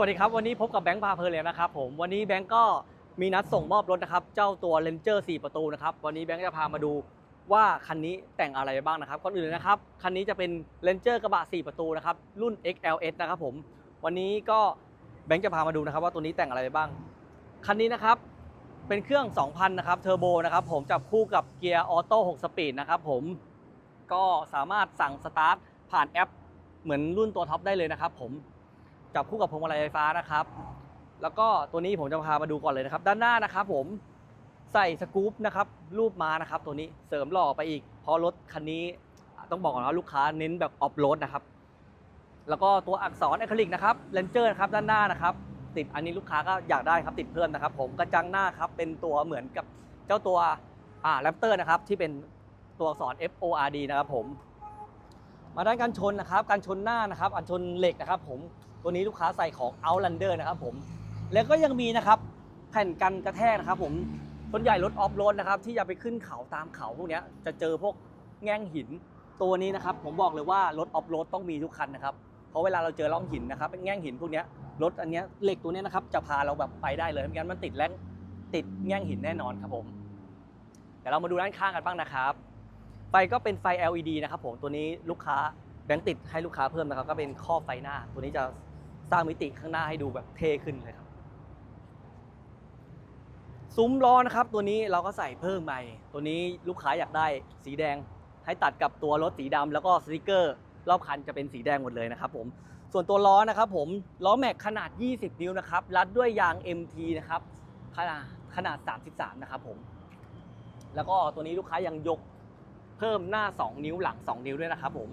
วัสดีครับ วันนี้พบกับแบงค์พาเพลินแล้วนะครับผมวันนี้แบงค์ก็มีนัดส่งมอบรถนะครับ เจ้าตัว Ranger 4 ประตูนะครับ วันนี้แบงค์จะพามาดูว่าคันนี้แต่งอะไรไปบ้างนะครับก่อนอื่นนะครับ คันนี้จะเป็น Ranger กระบะ 4 ประตูนะครับ รุ่น XLS นะครับผม วันนี้ก็แบงค์จะพามาดูนะครับ ว่าตัวนี้แต่งอะไรไปบ้าง คันนี้นะครับ เป็นเครื่อง 2,000 นะครับเทอร์โบนะครับผมจับคู่กับเกียร์ออโต้ 6 สปีดนะครับผมก็สามารถสั่งสตาร์ทผ่านแอปเหมือนรุ่นตัวท็อปได้เลยนะครับผม จับคู่กับพวงมาลัยไฟฟ้านะครับ แล้วก็ตัวนี้ผมจะพามาดูก่อนเลยนะครับ ด้านหน้านะครับผมใส่สกู๊ปนะครับรูปม้านะครับ ตัวนี้เสริมหล่อไปอีกเพราะรถคันนี้ต้องบอกก่อนว่าลูกค้าเน้นแบบออฟโรดนะครับ แล้วก็ตัวอักษรอะคริลิกนะครับเลนเจอร์ครับด้านหน้านะครับ ติดอันนี้ลูกค้าก็อยากได้ครับติดเพิ่มนะครับ ผมกระจังหน้าครับเป็นตัวเหมือนกับเจ้าตัวอ่าแรปเตอร์นะครับที่เป็นตัวอักษร F O R D นะครับผม มาด้านการชนนะครับ การชนหน้านะครับอันชนเหล็กนะครับ ผม ตัวนี้ลูกค้าใส่ของ Outlander นะครับผม แล้วก็ยังมีนะครับแผ่นกันกระแทกนะครับผมส่วนใหญ่รถออฟโรดนะครับที่จะไปขึ้นเขาตามเขาพวกนี้จะเจอพวกแง่งหินตัวนี้นะครับผมบอกเลยว่ารถออฟโรดต้องมีทุกคันนะครับเพราะเวลาเราเจอร่องหินนะครับเป็นแง่งหินพวกนี้รถอันนี้เหล็กตัวนี้นะครับจะพาเราแบบไปได้เลยไม่งั้นมันติดแรงติดแง่งหินแน่นอนครับผมเดี๋ยวเรามาดูด้านข้างกันบ้างนะครับ ไฟก็เป็นไฟ LED นะครับผมตัวนี้ลูกค้าแบงค์ติดให้ลูกค้าเพิ่มนะครับก็เป็นข้อไฟหน้า ตัวนี้จะ สร้างมิติข้างหน้าให้ดูแบบเท่ขึ้นเลยครับ ซุ้มล้อนะครับ ตัวนี้เราก็ใส่เพิ่มใหม่ ตัวนี้ลูกค้าอยากได้สีแดง ให้ตัดกับตัวรถสีดำแล้วก็สติกเกอร์ รอบคันจะเป็นสีแดงหมดเลยนะครับผมส่วนตัวล้อนะครับผมล้อแม็กขนาด 20 นิ้วนะครับรัดด้วยยาง MT นะครับขนาดขนาด 33 นะครับผม แล้วก็ตัวนี้ลูกค้ายังยกเพิ่มหน้า 2 นิ้วหลัง 2 นิ้วด้วยนะครับผม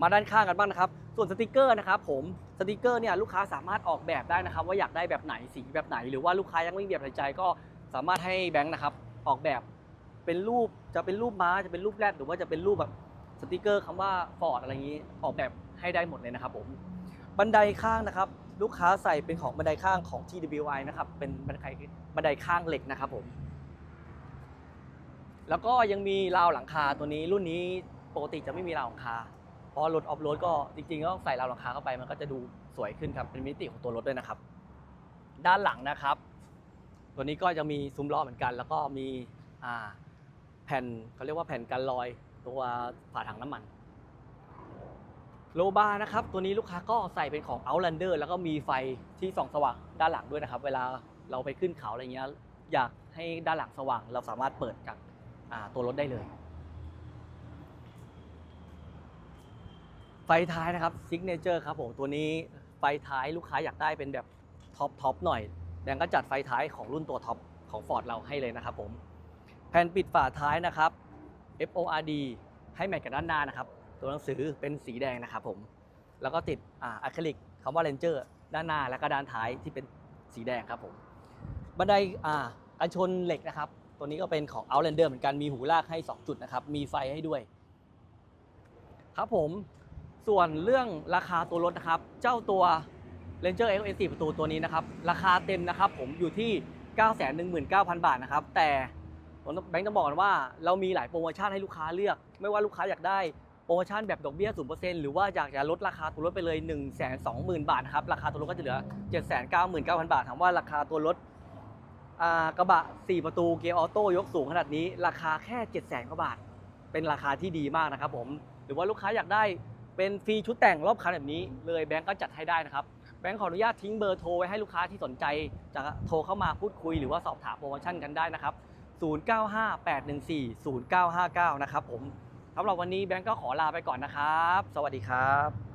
มาด้านข้างกันบ้างนะครับ ส่วนสติกเกอร์นะครับผมสติกเกอร์เนี่ยลูกค้าสามารถออกแบบได้นะครับ ว่าอยากได้แบบไหนสีแบบไหน หรือว่าลูกค้ายังไม่มีแบบในใจก็สามารถให้แบงค์นะครับออกแบบเป็นรูปจะเป็นรูปม้าจะเป็นรูปแรดหรือว่าจะเป็นรูปแบบสติกเกอร์คำว่าฟอร์ดอะไรอย่างนี้ออกแบบให้ได้หมดเลยนะครับผมบันไดข้างนะครับ ลูกค้าใส่เป็นของบันไดข้างของ TWI นะครับเป็นบันไดบันไดข้างเหล็กนะครับผมแล้วก็ยังมีราวหลังคาตัวนี้รุ่นนี้ปกติจะไม่มีราวหลังคา เพราะรถออฟโรดก็จริงๆก็ใส่ราวหลังคาเข้าไปมันก็จะดูสวยขึ้นครับเป็นมิติของตัวรถด้วยนะครับ ด้านหลังนะครับ ตัวนี้ก็จะมีซุ้มล้อเหมือนกัน แล้วก็มีแผ่นเขาเรียกว่าแผ่นกันรอยตัวฝาถังน้ำมันโลบาร์นะครับตัวนี้ลูกค้าก็ใส่เป็นของ Outlander แล้วก็มีไฟที่ส่องสว่างด้านหลังด้วยนะครับ เวลาเราไปขึ้นเขาอะไรเงี้ยอยากให้ด้านหลังสว่าง เราสามารถเปิดจากตัวรถได้เลย ไฟท้ายนะครับซิกเนเจอร์ครับผมตัวนี้ไฟท้ายลูกค้าอยากได้เป็นแบบท็อปท็อปหน่อยแดงก็จัดไฟท้ายของรุ่นตัวท็อปของ Ford เราให้เลยนะครับผมแผ่นปิดฝาท้ายนะครับ FORD ให้แมทกับด้านหน้านะครับ ตัวหนังสือเป็นสีแดงนะครับผมแล้วก็ติดอะคริลิกคำว่า Ranger ด้านหน้าและก็ด้านท้ายที่เป็นสีแดงครับผมบันไดอ่ากันชนเหล็กนะครับ ตัวนี้ก็เป็นของ Outlander เหมือนกันมีหูลากให้ 2 จุดนะครับ มีไฟให้ด้วย ครับผม ส่วนเรื่องราคาตัวรถนะครับ เจ้าตัว Ranger X S 4ประตูตัวนี้นะครับ ราคาเต็มนะครับ ผมอยู่ที่ 919,000 บาทนะครับ แต่ผมแบงค์ต้องบอกกันว่าเรามีหลายโปรโมชั่นให้ลูกค้าเลือก ไม่ว่าลูกค้าอยากได้โปรโมชั่นแบบดอกเบี้ย 0%หรือว่าอยากจะลดราคาตัวรถไปเลย 1 2 0 0 0 0 บาทนะครับ ราคาตัวรถก็จะเหลือ 799,000 บาท ถามว่าราคาตัวรถกระบะ 4 ประตูเกียร์ออโต้ยกสูงขนาดนี้ ราคาแค่ 700,000กว่าบาท เป็นราคาที่ดีมากนะครับผม หรือว่าลูกค้าอยากได้ เป็นฟรีชุดแต่งรอบคันแบบนี้ เลยแบงก์ก็จัดให้ได้นะครับแบงก์ขออนุญาตทิ้งเบอร์โทรไว้ให้ลูกค้าที่สนใจจะโทรเข้ามาพูดคุยหรือว่าสอบถามโปรโมชั่นกันได้นะครับ 0958140959 นะครับผมสำหรับวันนี้แบงก์ก็ขอลาไปก่อนนะครับ สวัสดีครับ